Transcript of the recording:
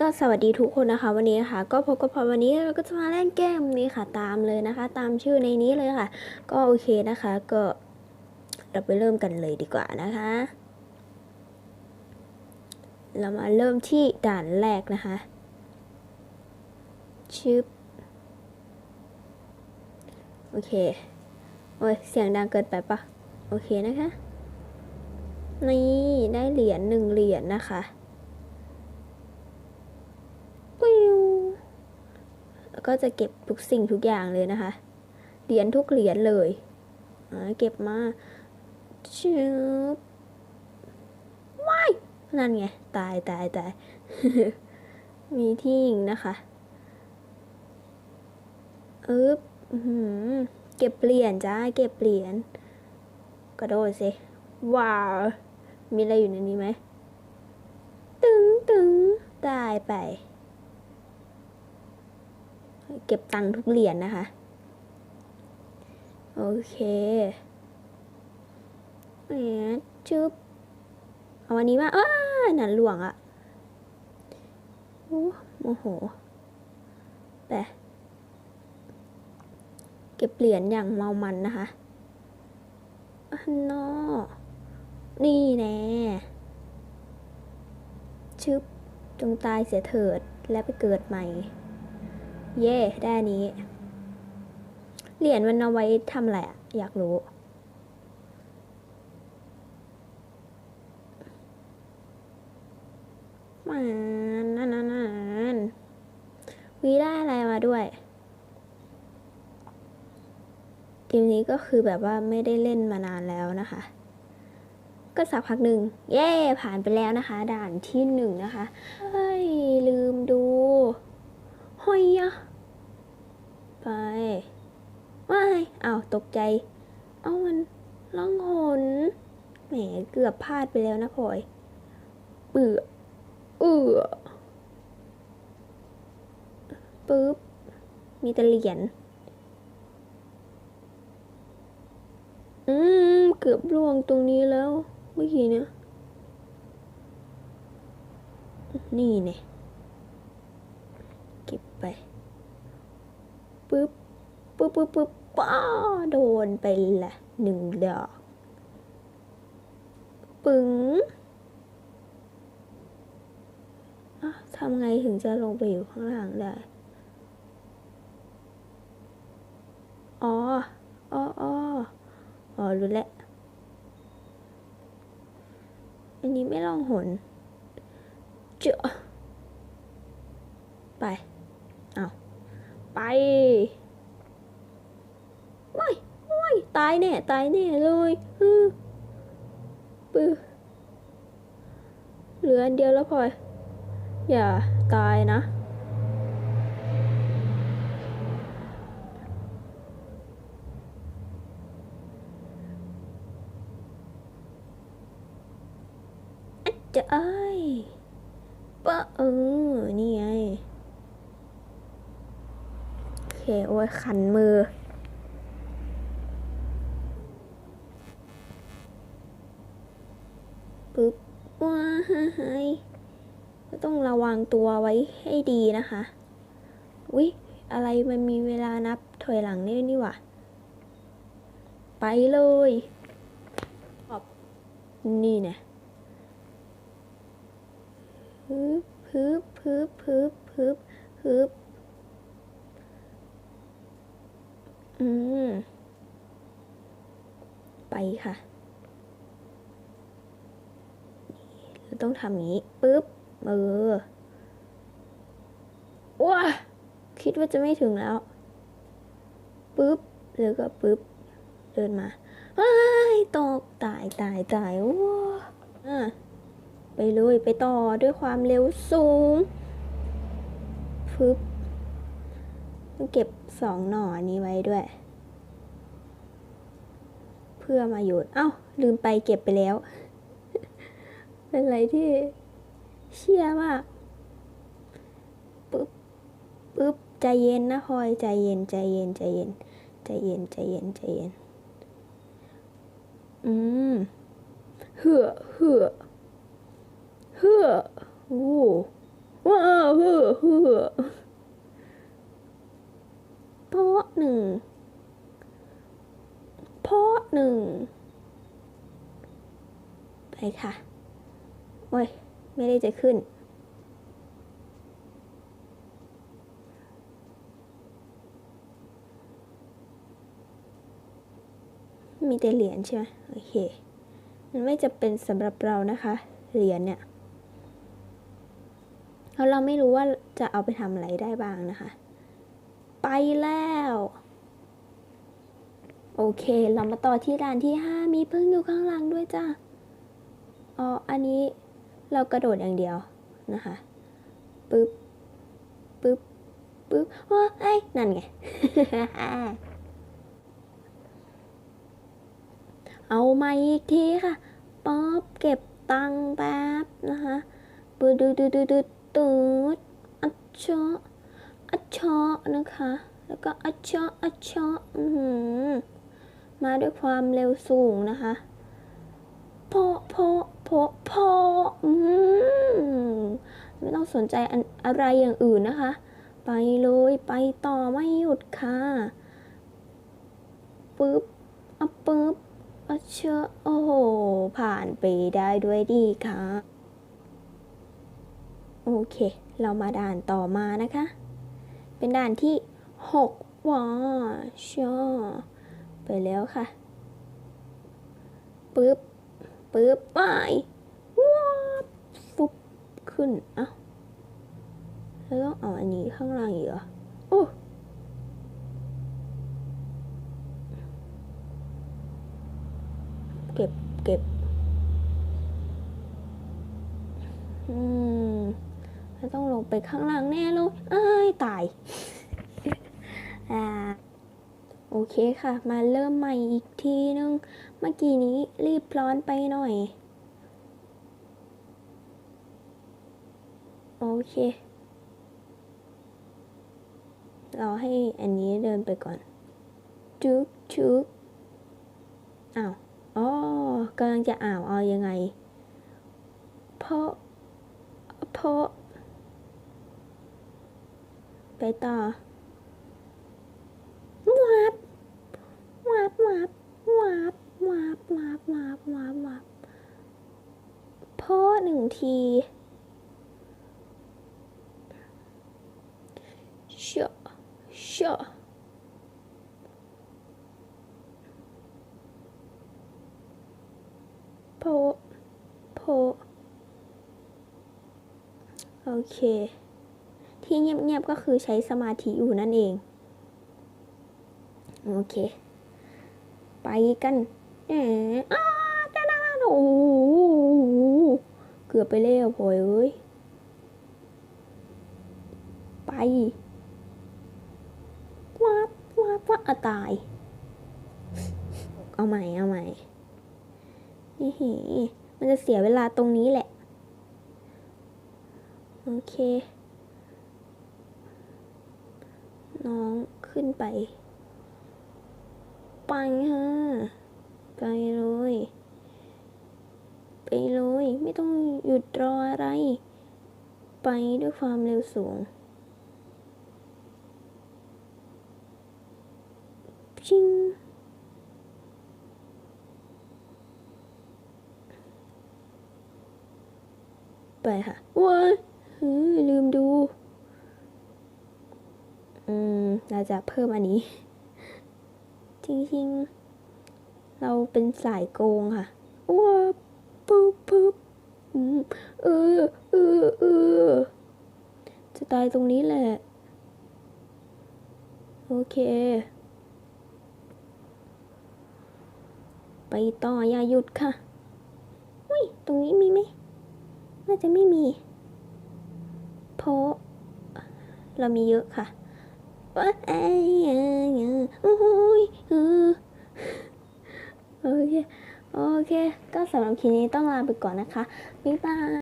ก็สวัสดีทุกคนนะคะวันนี้นะคะก็พบกับพอวันนี้เราก็จะมาเล่นเกมนี้ค่ะตามเลยนะคะ ตามชื่อในนี้เลยค่ะ ก็โอเคนะคะก็เราไปเริ่มกันเลยดีกว่านะคะ เรามาเริ่มที่ด่านแรกนะคะชึบโอเคโอ้ยเสียงดังเกินไปปะโอเคนะคะ นี่ได้เหรียญหนึ่งเหรียญนะคะ ปิ้วแล้ว ก็จะเก็บทุกสิ่งทุกอย่างเลยนะคะ เหรียญทุกเหรียญเลยเก็บมาชึบว้ายนั่นไง ตายตายตาย มีที่ยิงนะคะอึ๊บเก็บเหรียญจ้า เก็บเหรียญกระโดดสิว้าว มีอะไรอยู่ในนี้ไหม ตึงตึงตายไป เก็บตังค์ทุกเหรียญนะคะ โอเคแหมจึ๊บเอาวันนี้มาอ้าหนันหลวงอะโอ้โมโหแต่เก็บเหรียญอย่างเมามันนะคะอันนอนี่แน่ชึบจงตายเสียเถิดและไปเกิดใหม่ เย่ได้อันนี้ เหรียญมันเอาไว้ทำอะไรอะอยากรู้มันนั่นนั่นนั่นวีได้อะไรมาด้วยเกมนี้ก็คือแบบว่าไม่ได้เล่นมานานแล้วนะคะ ก็สักพักหนึ่งเย่ผ่านไปแล้วนะคะ ด่านที่หนึ่งนะคะ เฮ้ย ลืมดูหอยอะ ไปว้ายอ้าวตกใจ เอามันล่องหนแหมเกือบพลาดไปแล้วนะพลอยเบื่อเอือปึ๊บ มีแต่เหรียญอืม เกือบล่วงตรงนี้แล้วเมื่อกี้เนี่ยนี่เนี่ยเก็บไป ปึ๊บปึ๊บปึ๊บปึ๊บป้าโดนไปละหนึ่งดอก ปึ๋งอะทำไงถึงจะลงไปอยู่ข้างล่างได้ อ๋อ อ๋อ อ๋อ อ๋อ รู้แล้ว อันนี้ไม่ลองหน เจาะไป ไปไม่ไม่ตายแน่ ตายแน่เลยอือปือเหลืออันเดียวแล้วพลอย อย่าตายนะอะจะเอ้ยปะเออ นี่ไง โอเคโอ้ยคันมือ ปึ๊บว้ายก็ต้องระวังตัวไว้ให้ดีนะคะอุ๊ยอะไรมันมีเวลานับถอยหลังนี่นี่หว่า ไปเลยออบนี่เนี่ยฮึบฮึบฮึบฮึบฮึบฮึบ อืม ไปค่ะเราต้องทำอย่างนี้ปึ๊บเออว้าคิดว่าจะไม่ถึงแล้วปึ๊บแล้วก็ปึ๊บเดินมาว้ายตกตายตายตายว้าอะไปเลยไปต่อด้วยความเร็วสูงปึ๊บ ต้องเก็บสองหน่อนี้ไว้ด้วย เพื่อมาหยุดเอ้า ลืมไปเก็บไปแล้ว เป็นอะไรที่เชี่ยมากปึ๊บปึ๊บใจเย็นนะพลอยใจเย็นใจเย็นใจเย็นใจเย็นใจเย็นใจเย็น อืมเหือเหือเหือโอ้ว้าเฮ้อเฮ้อ เพาะหนึ่งเพาะหนึ่งไปค่ะ โอ้ย ไม่ได้จะขึ้น มีแต่เหรียญใช่ไหมโอเค มันไม่จะเป็นสำหรับเรานะคะ เหรียญเนี่ยเพราะเราไม่รู้ว่าจะเอาไปทำอะไรได้บ้างนะคะ ไปแล้ว โอเค เรามาต่อที่ด่านที่ 5 มีพึ่งอยู่ข้างหลังด้วยจ้าอ๋ออันนี้เรากระโดดอย่างเดียวนะคะปึ๊บปึ๊บปึ๊บว้าไอ้ยนั่นไง เอามาอีกทีค่ะ ป๊อบเก็บตังค์แป๊บนะคะ ปืดดูดูดูดูตูดอัชชอ อัชชอนะคะ แล้วก็อัชชออัชชออือหือมาด้วยความเร็วสูงนะคะพอพอพอพออืมไม่ต้องสนใจอะไรอย่างอื่นนะคะ ไปเลยไปต่อไม่หยุดค่ะปึ๊บอะปึ๊บอะเชอะโอ้โห ผ่านไปได้ด้วยดีค่ะ โอเค เรามาด่านต่อมานะคะ เป็นด่านที่หกว้าชอไปแล้วค่ะปึ๊บปึ๊บไปว้าฟุบขึ้นเอ้าแล้วต้องเอาอันนี้ข้างล่างอีกเหรอโอ้เก็บเก็บอืม ต้องลงไปข้างล่างแน่เลยอ้ายตาย อ่า โอเคค่ะ มาเริ่มใหม่อีกทีนึง เมื่อกี้นี้รีบร้อนไปหน่อย โอเค เราให้อันนี้เดินไปก่อน จุกจุกอ้าว อ๋อกำลังจะอ่าว เอายังไง เพราะเพราะ ไปต่อวับวับวับวับวับวับวับวับวับโพะหนึ่งทีเชาะเชาะโพโพโอเค ที่เงียบๆก็คือใช้สมาธิอยู่นั่นเอง โอเค ไปกันแหมอ้าดาดาดาโอ้โหเกือบไปแล้วพลอยเอ้ย ไปวับวับวับอะตาย เอาใหม่ เอาใหม่นี่เหมันจะเสียเวลาตรงนี้แหละ โอเค น้องขึ้นไป ไปฮะไปเลย ไปเลย ไม่ต้องหยุดรออะไร ไปด้วยความเร็วสูงชิงไปค่ะว้ายเฮ้ยลืมดู อืมเราจะเพิ่มอันนี้ จริงๆ เราเป็นสายโกงค่ะว้าปุ๊บปุ๊บอืมเออเออเออจะตายตรงนี้แหละ โอเค ไปต่ออย่าหยุดค่ะอุ้ยตรงนี้มีไหมน่าจะไม่มี เพราะ เรามีเยอะค่ะ ว่าไอ้โอ้ยโอเค โอเค ก็สำหรับคลิปนี้ต้องลาไปก่อนนะคะ บ๊ายบาย